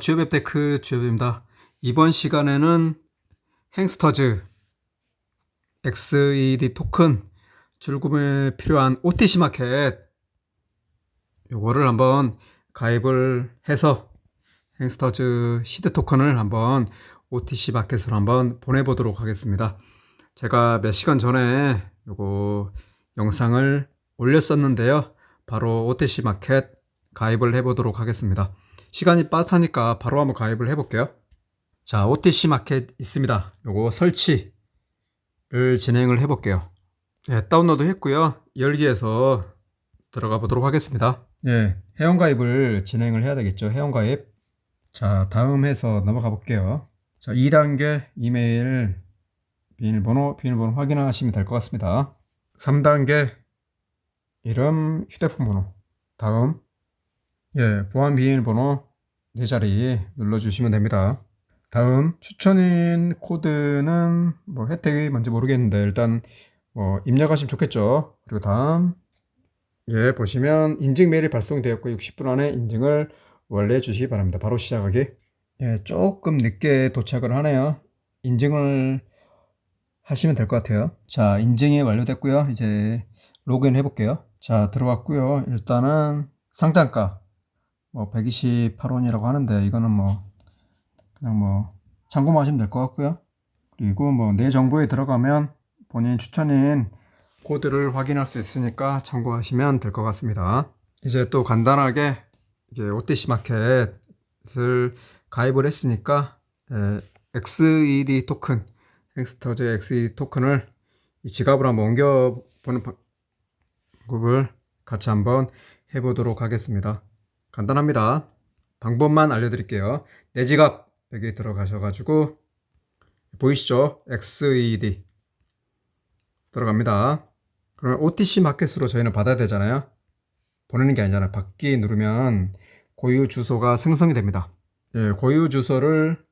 주요웹테크 주요입니다. 이번 시간에는 행스터즈 XED 토큰 출금에 필요한 OTC 마켓 요거를 한번 가입을 해서 행스터즈 시드 토큰을 한번 OTC 마켓으로 한번 보내보도록 하겠습니다. 제가 몇 시간 전에 요거 영상을 올렸었는데요. 바로 OTC 마켓 가입을 해보도록 하겠습니다. 시간이 빠듯하니까 바로 한번 가입을 해볼게요. 자, OTC 마켓 있습니다. 요거 설치를 진행을 해볼게요. 예, 다운로드 했고요. 열기에서 들어가 보도록 하겠습니다. 예, 회원가입을 진행을 해야 되겠죠. 회원가입. 자, 다음 해서 넘어가 볼게요. 자, 2단계 이메일 비밀번호, 비밀번호 확인하시면 될 것 같습니다. 3단계 이름, 휴대폰 번호. 다음 예, 보안 비밀번호 네 자리 눌러주시면 됩니다. 다음 추천인 코드는 뭐 혜택이 뭔지 모르겠는데 일단 뭐 입력하시면 좋겠죠. 그리고 다음 예 보시면 인증 메일이 발송되었고 60분 안에 인증을 원래 주시기 바랍니다. 바로 시작하기. 예 조금 늦게 도착을 하네요. 인증을 하시면 될 것 같아요. 자 인증이 완료됐고요. 이제 로그인 해볼게요. 자 들어왔고요. 일단은 상단가 뭐 128원이라고 하는데 이거는 뭐 그냥 뭐 참고만 하시면 될 것 같고요. 그리고 뭐 내 정보에 들어가면 본인 추천인 코드를 확인할 수 있으니까 참고하시면 될 것 같습니다. 이제 또 간단하게 이제 OTC 마켓을 가입을 했으니까 에, XED 토큰, 엑스터즈 XED 토큰을 이 지갑으로 한번 옮겨보는 방법을 같이 한번 해보도록 하겠습니다. 간단합니다. 방법만 알려드릴게요. 내 지갑 여기 들어가셔가지고 보이시죠? XED 들어갑니다. 그러면 OTC 마켓으로 저희는 받아야 되잖아요. 보내는 게 아니잖아요. 받기 누르면 고유 주소가 생성이 됩니다. 예, 고유 주소를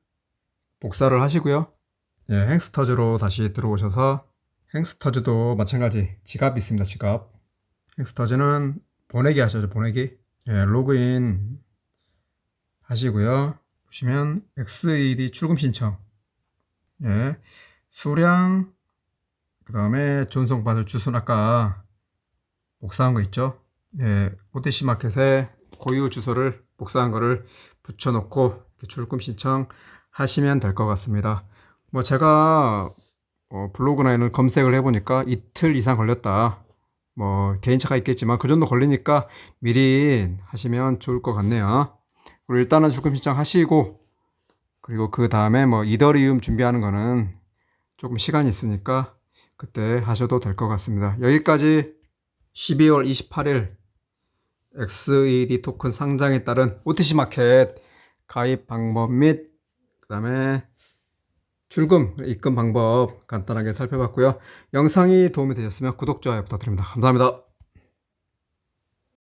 복사를 하시고요. 예, 행스터즈로 다시 들어오셔서 행스터즈도 마찬가지 지갑이 있습니다. 지갑. 행스터즈는 보내기 하셔죠. 보내기. 예, 로그인 하시고요. 보시면 XED 출금 신청. 예. 수량 그 다음에 전송 받을 주소는 아까 복사한 거 있죠? 예. OTC 마켓에 고유 주소를 복사한 거를 붙여 놓고 출금 신청 하시면 될 것 같습니다. 뭐 제가 어, 블로그나 이런 검색을 해 보니까 이틀 이상 걸렸다. 뭐 개인차가 있겠지만 그 정도 걸리니까 미리 하시면 좋을 것 같네요. 그리고 일단은 출금 신청하시고 그리고 그 다음에 뭐 이더리움 준비하는 거는 조금 시간이 있으니까 그때 하셔도 될 것 같습니다. 여기까지 12월 28일 XED 토큰 상장에 따른 OTC 마켓 가입 방법 및 그다음에 출금, 입금 방법 간단하게 살펴봤고요. 영상이 도움이 되셨으면 구독, 좋아요 부탁드립니다. 감사합니다.